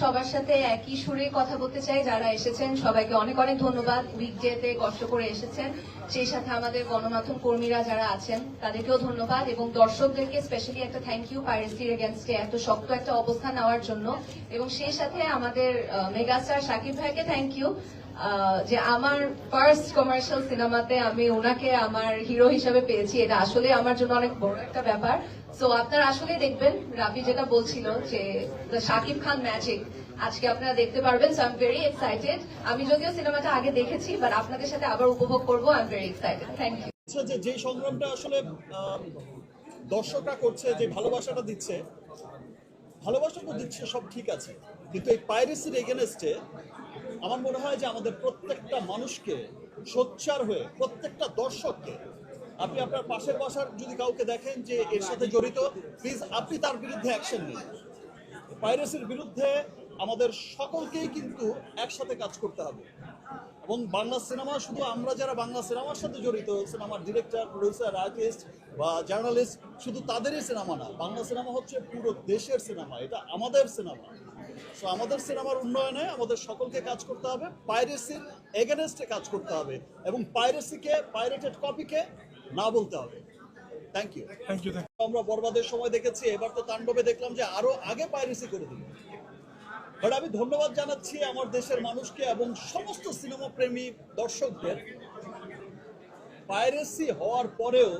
সবার সাথে একই সুরে কথা বলতে চাই। যারা এসেছেন, সবাইকে অনেক অনেক ধন্যবাদ। উইকডেতে কষ্ট করে এসেছেন। সেই সাথে আমাদের গণমাধ্যম কর্মীরা যারা আছেন, তাদেরকেও ধন্যবাদ। এবং দর্শকদেরকে স্পেশালি একটা থ্যাংক ইউ পাইরেসির এগেনস্টে এত শক্ত একটা অবস্থান নেওয়ার জন্য। এবং সেই সাথে আমাদের মেগাস্টার সাকিব ভাইকে থ্যাংক ইউ যে আমার ফার্স্ট কমার্শিয়াল সিনেমাতে আমি ওনাকে আমার হিরো হিসেবে পেয়েছি। এটা আসলে আমার জন্য অনেক বড় একটা ব্যাপার। সো আপনারা আসলে দেখবেন রাবি যেটা বলছিল যে দ্য শাকিব খান ম্যাজিক আজকে আপনারা দেখতে পারবেন। So I am very excited আমি যদিও সিনেমাটা আগে দেখেছি বাট আপনাদের সাথে আবার উপভোগ করব। I am very excited thank you যে যে সংগ্রামটা আসলে দর্শকরা করছে, যে ভালোবাসাটা দিচ্ছে ভালোবাসা তো দিচ্ছে সব ঠিক আছে। কিন্তু এই পাইরেসির এগেনস্টে আমার মনে হয় যে আমাদের প্রত্যেকটা মানুষকে সোচ্চার হয়ে, প্রত্যেকটা দর্শককে, আপনি আপনার পাশের বাসার যদি কাউকে দেখেন যে এর সাথে জড়িত প্লিজ আপনি তার বিরুদ্ধে অ্যাকশন নিন। ভাইরাসের বিরুদ্ধে আমাদের সকলকেই কিন্তু একসাথে কাজ করতে হবে। এবং বাংলা সিনেমা, শুধু আমরা যারা বাংলা সিনেমার সাথে জড়িত, সিনেমার ডিরেক্টর প্রডিউসার আর্টিস্ট বা জার্নালিস্ট শুধু তাদেরই সিনেমা না, বাংলা সিনেমা হচ্ছে পুরো দেশের সিনেমা, এটা আমাদের সিনেমা। সো আমাদের সিনেমার উন্নয়নে আমাদের সকলকে কাজ করতে হবে। পাইরেসির এগেনস্টে কাজ করতে হবে এবং পাইরেসিকে পাইরেটেড কপিকে না বলতে হবে। থ্যাংক ইউ থ্যাংক ইউ আমরা বরবাদের সময় দেখেছি এবার তো তাণ্ডবে দেখলাম যে আরও আগে পাইরেসি করে দিল। বাট আমি ধন্যবাদ জানাচ্ছি আমার দেশের মানুষকে এবং সমস্ত সিনেমা প্রেমী দর্শকদের। পাইরেসি হওয়ার পরেও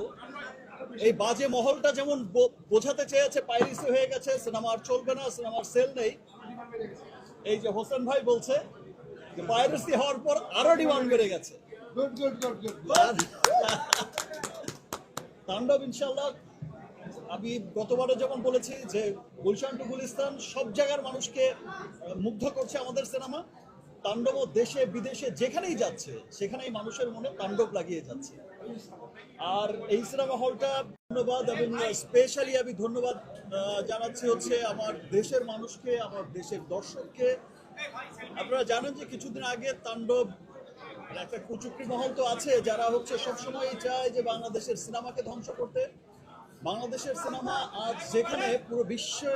এই বাজে মহলটা যেমন বোঝাতে চেয়েছে পাইরেসি হয়ে গেছে সিনেমা আর চলবে না সিনেমার সেল নেই এই যে হোসেন ভাই বলছে যে পাইরেসি হওয়ার পর আরও ডিমান্ড বেড়ে গেছে। গুড গুড গুড গুড তাণ্ডব ইনশাল্লাহ আমি গতবারে যেমন বলেছি যে গুলশান টু গুলিস্তান সব জায়গার মানুষকে মুগ্ধ করছে আমাদের সিনেমা তাণ্ডব দেশে বিদেশে যেখানেই যাচ্ছে সেখানেই মানুষের মনে তাণ্ডব লাগিয়ে যাচ্ছে। আর এই সিনেমা হলটা ধন্যবাদ এবং স্পেশালি আমি ধন্যবাদ জানাচ্ছি হচ্ছে আমার দেশের মানুষকে, আমার দেশের দর্শককে। আপনারা জানেন যে কিছুদিন আগে তাণ্ডব একটা কুচুকরি মহল তো আছে, যারা হচ্ছে সবসময় চায় যে বাংলাদেশের সিনেমাকে ধ্বংস করতে। বাংলাদেশের সিনেমা আজ যেখানে পুরো বিশ্বে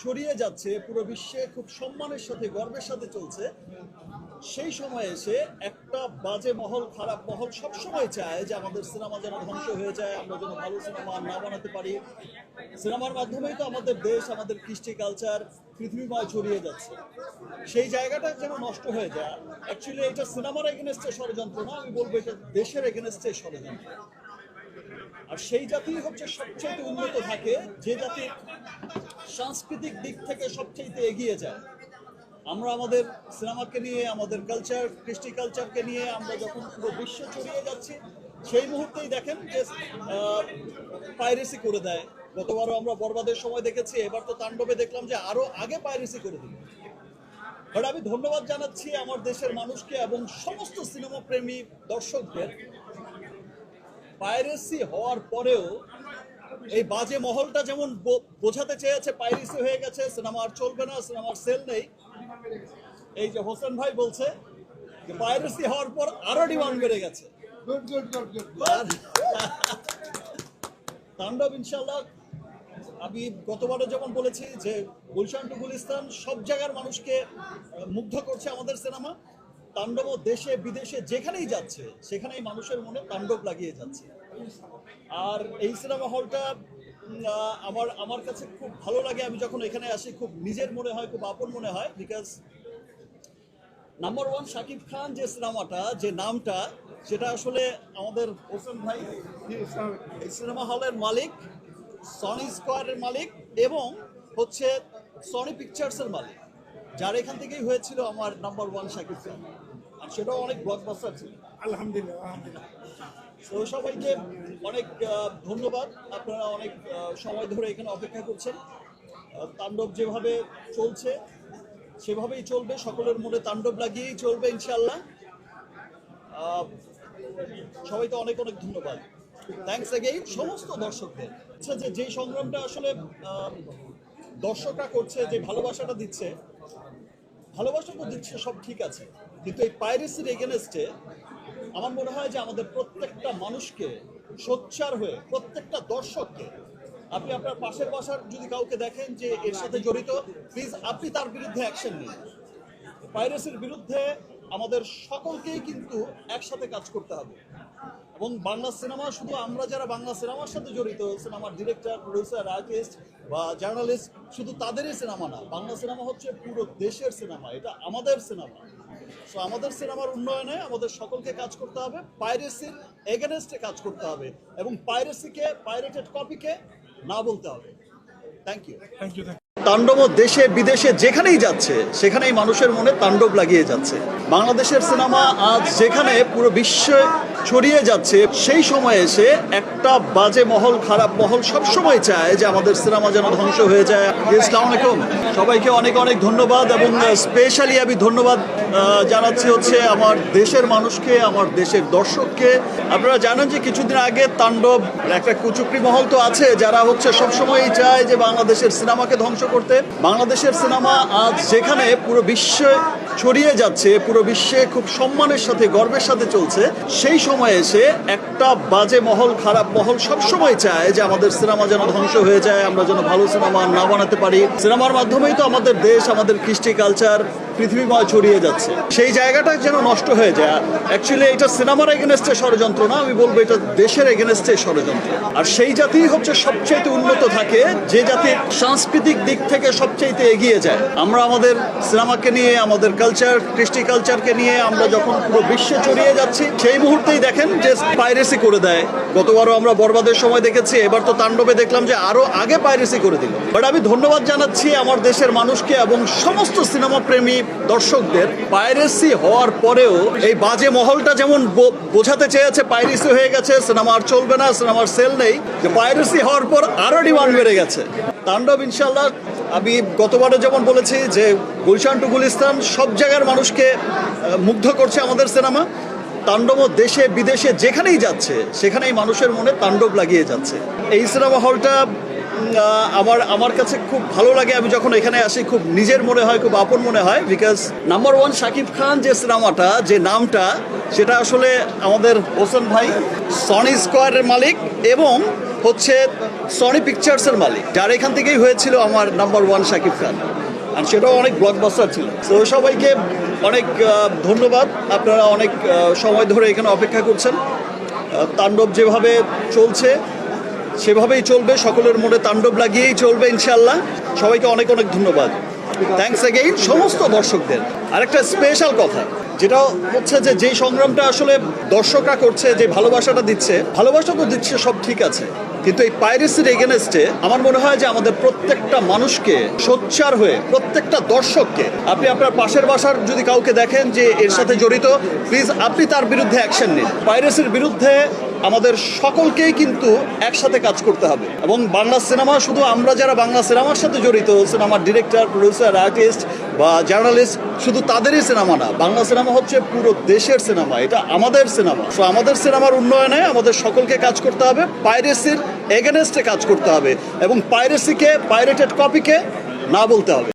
ছড়িয়ে যাচ্ছে, পুরো বিশ্বে খুব সম্মানের সাথে, গর্বের সাথে চলছে। সেই সময় এসে একটা বাজে মহল, খারাপ মহল সবসময় চায় যে আমাদের সিনেমা যেন ধ্বংস হয়ে যায়, আমরা যেন ভালো সিনেমা না বানাতে পারি। সিনেমার মাধ্যমেই তো আমাদের দেশ, আমাদের কৃষ্টি কালচার পৃথিবীময় ছড়িয়ে যাচ্ছে। সেই জায়গাটা যেন নষ্ট হয়ে যায়। অ্যাকচুয়ালি এটা সিনেমার এগেনস্টে ষড়যন্ত্র না, আমি বলব এটা দেশের এগেনস্টে ষড়যন্ত্র। আর সেই জাতি হচ্ছে সবচেয়ে উন্নত থাকে, যে জাতি সাংস্কৃতিক দিক থেকে সবচেয়ে এগিয়ে যায়। আমরা আমাদের সিনেমাকে নিয়ে, আমাদের কালচার কৃষ্টি কালচারকে নিয়ে আমরা যখন পুরো বিশ্ব ছড়িয়ে যাচ্ছি, সেই মুহূর্তেই দেখেন যে পাইরেসি করে দেয়। গতবারও আমরা বরবাদের সময় দেখেছি, এবার তো তাণ্ডবে দেখলাম যে আরও আগে পাইরেসি করে দিল। বাট আমি ধন্যবাদ জানাচ্ছি আমার দেশের মানুষকে এবং সমস্ত সিনেমা প্রেমী দর্শকদের। পাইরেসি হওয়ার পরেও এই বাজে মহলটা যেমন বোঝাতে চেয়েছে পাইরেসি হয়ে গেছে সিনেমা আর চলবে না সিনেমার সেল নেই। এই যে হোসেন ভাই বলছে যে পাইরেসি হওয়ার পর আরও ডিমান্ড বেড়ে গেছে। তাণ্ডব ইনশাল্লাহ আমি গতবারে যেমন বলেছি যে গুলশান টু গুলিস্তান সব জায়গার মানুষকে মুগ্ধ করছে আমাদের সিনেমা। তাণ্ডব দেশে বিদেশে যেখানেই যাচ্ছে সেখানেই মানুষের মনে তাণ্ডব লাগিয়ে যাচ্ছে। আর এই সিনেমা হলটা আমার আমার কাছে খুব ভালো লাগে। আমি যখন এখানে আসি, খুব নিজের মনে হয়, খুব আপন মনে হয় because number one Shakib Khan যে সিনেমাটা যে নামটা, সেটা আসলে আমাদের হোসেন ভাই, এই সিনেমা হলের মালিক সনি স্কোয়ারের মালিক, এবং হচ্ছে সনি পিকচার্সের মালিক, যার এখান থেকেই হয়েছিল আমার নাম্বার ওয়ান শাকিব খান। আর সেটাও অনেক ব্লকবাস্টার ছিল। আলহামদুলিল্লাহ আলহামদুলিল্লাহ। সবাইকে অনেক ধন্যবাদ। আপনারা অনেক সময় ধরে এখানে অপেক্ষা করছেন। তাণ্ডব যেভাবে চলছে, সেভাবেই চলবে। সকলের মনে তাণ্ডব লাগিয়েই চলবে ইনশাল্লাহ সবাইকে অনেক অনেক ধন্যবাদ। থ্যাংকস এগেইন সমস্ত দর্শকদের। আচ্ছা যে যে সংগ্রামটা আসলে দর্শকরা করছে, যে, ভালোবাসাটা দিচ্ছে, ভালোবাসা তো দিচ্ছে, সব ঠিক আছে। কিন্তু এই পাইরেসির এগেনস্টে আমার মনে হয় যে আমাদের প্রত্যেকটা মানুষকে, সোচ্চার হয়ে, প্রত্যেকটা দর্শককে, আপনি আপনার পাশের বাসার যদি কাউকে দেখেন যে এর সাথে জড়িত প্লিজ আপনি তার বিরুদ্ধে অ্যাকশন নিন। ভাইরাসের বিরুদ্ধে আমাদের সকলকেই কিন্তু একসাথে কাজ করতে হবে। এবং বাংলা সিনেমা, শুধু আমরা যারা বাংলা সিনেমার সাথে জড়িত, সিনেমার ডিরেক্টর প্রডিউসার আর্টিস্ট বা জার্নালিস্ট শুধু তাদেরই সিনেমা না, বাংলা সিনেমা হচ্ছে পুরো দেশের সিনেমা, এটা আমাদের সিনেমা। সো আমাদের সিনেমার উন্নয়নে আমাদের সকলকে কাজ করতে হবে। পাইরেসির এগেনস্টে কাজ করতে হবে এবং পাইরেসিকে পাইরেটেড কপিকে না বলতে হবে। থ্যাংক ইউ থ্যাংক ইউ তাণ্ডব দেশে বিদেশে যেখানেই যাচ্ছে সেখানেই মানুষের মনে তাণ্ডব লাগিয়ে যাচ্ছে। বাংলাদেশের সিনেমা আজ যেখানে পুরো বিশ্বে ছড়িয়ে যাচ্ছে। সেই সময় এসে একটা বাজে মহল, খারাপ মহল সব সময় চায় যে আমাদের সিনেমা যেন ধ্বংস হয়ে যায়। আলাইকুম। সবাইকে অনেক অনেক ধন্যবাদ এবং স্পেশালি আমি ধন্যবাদ জানাচ্ছি হচ্ছে আমার দেশের মানুষকে, আমার দেশের দর্শককে। আপনারা জানেন যে কিছুদিন আগে তাণ্ডব, একটা কুচুকরি মহল তো আছে, যারা হচ্ছে সবসময়ই চায় যে বাংলাদেশের সিনেমাকে ধ্বংস করতে। বাংলাদেশের সিনেমা আজ যেখানে পুরো বিশ্বে ছড়িয়ে যাচ্ছে, পুরো বিশ্বে খুব সম্মানের সাথে, গর্বের সাথে চলছে। সেই সময় এসে একটা বাজে মহল, খারাপ মহল সবসময় চায় যে আমাদের সিনেমা যেন ধ্বংস হয়ে যায়, আমরা যেন ভালো সিনেমা না বানাতে পারি। সিনেমার মাধ্যমেই তো আমাদের দেশ, আমাদের কৃষ্টি কালচার পৃথিবীময় ছড়িয়ে যাচ্ছে। সেই জায়গাটা যেন নষ্ট হয়ে যায়। অ্যাকচুয়ালি এটা সিনেমার এগেনস্টে ষড়যন্ত্র না, আমি বলব এটা দেশের এগেনস্টে ষড়যন্ত্র। আর সেই জাতি হচ্ছে সবচেয়ে উন্নত থাকে, যে জাতি সাংস্কৃতিক দিক থেকে সবচেয়ে এগিয়ে যায়। আমরা আমাদের সিনেমাকে নিয়ে, আমাদের কালচার কৃষ্টি কালচারকে নিয়ে আমরা যখন পুরো বিশ্বে ছড়িয়ে যাচ্ছি, সেই মুহূর্তেই দেখেন যে পাইরেসি করে দেয়। গতবারও আমরা বরবাদের সময় দেখেছি, এবার তো তাণ্ডবে দেখলাম যে আরও আগে পাইরেসি করে দিল। বাট আমি ধন্যবাদ জানাচ্ছি আমার দেশের মানুষকে এবং সমস্ত সিনেমা প্রেমী দর্শকদের পাইরেসি হওয়ার পরেও এই বাজে মহলটা যেমন বোঝাতে চেয়েছে পাইরেসি হয়ে গেছে, সিনেমা আর চলবে না, সিনেমার সেল নেই, যে পাইরেসি হওয়ার পর আরও ডিমান্ড বেড়ে গেছে। তাণ্ডব ইনশাল্লাহ আমি গতবারে যেমন বলেছি যে গুলশান টু গুলিস্তান সব জায়গার মানুষকে মুগ্ধ করছে আমাদের সিনেমা। তাণ্ডব দেশে, বিদেশে যেখানেই যাচ্ছে, সেখানেই মানুষের মনে তাণ্ডব লাগিয়ে যাচ্ছে। এই সিনেমা হলটা আমার আমার কাছে খুব ভালো লাগে। আমি যখন এখানে আসি, খুব নিজের মনে হয়, খুব আপন মনে হয় because number one Shakib Khan যে সিনেমাটা, যে নামটা, সেটা আসলে আমাদের হোসেন ভাই সনি স্কোয়ারের মালিক এবং হচ্ছে সনি পিকচার্সের মালিক, যার এখান থেকেই হয়েছিল আমার নাম্বার ওয়ান শাকিব খান। আর সেটাও অনেক ব্লকবাস্টার ছিল। তো সবাইকে অনেক ধন্যবাদ। আপনারা অনেক সময় ধরে এখানে অপেক্ষা করছেন। তাণ্ডব যেভাবে চলছে সেভাবেই চলবে, সকলের মনে তাণ্ডব লাগিয়েই চলবে ইনশাল্লাহ সবাইকে অনেক অনেক ধন্যবাদ। থ্যাঙ্কস এগেইন সমস্ত দর্শকদের। আরেকটা স্পেশাল কথা, যেটা হচ্ছে যে যেই সংগ্রামটা আসলে দর্শকরা করছে, যে ভালোবাসাটা দিচ্ছে ভালোবাসা তো দিচ্ছে, সব ঠিক আছে। কিন্তু এই পাইরেসির এগেনস্টে আমার মনে হয় যে আমাদের প্রত্যেকটা মানুষকে সোচ্চার হয়ে, প্রত্যেকটা দর্শককে, আপনি আপনার পাশের বাসার যদি কাউকে দেখেন যে এর সাথে জড়িত প্লিজ আপনি তার বিরুদ্ধে অ্যাকশন নিন। পাইরেসির বিরুদ্ধে আমাদের সকলকেই কিন্তু একসাথে কাজ করতে হবে। এবং বাংলা সিনেমা শুধু আমরা যারা বাংলা সিনেমার সাথে জড়িত, সিনেমার ডিরেক্টর প্রডিউসার আর্টিস্ট বা জার্নালিস্ট শুধু তাদেরই সিনেমা না, বাংলা সিনেমা হচ্ছে পুরো দেশের সিনেমা, এটা আমাদের সিনেমা। সো আমাদের সিনেমার উন্নয়নে আমাদের সকলকে কাজ করতে হবে পাইরেসির এগেনস্টে কাজ করতে হবে এবং পাইরেসিকে পাইরেটেড কপিকে না বলতে হবে।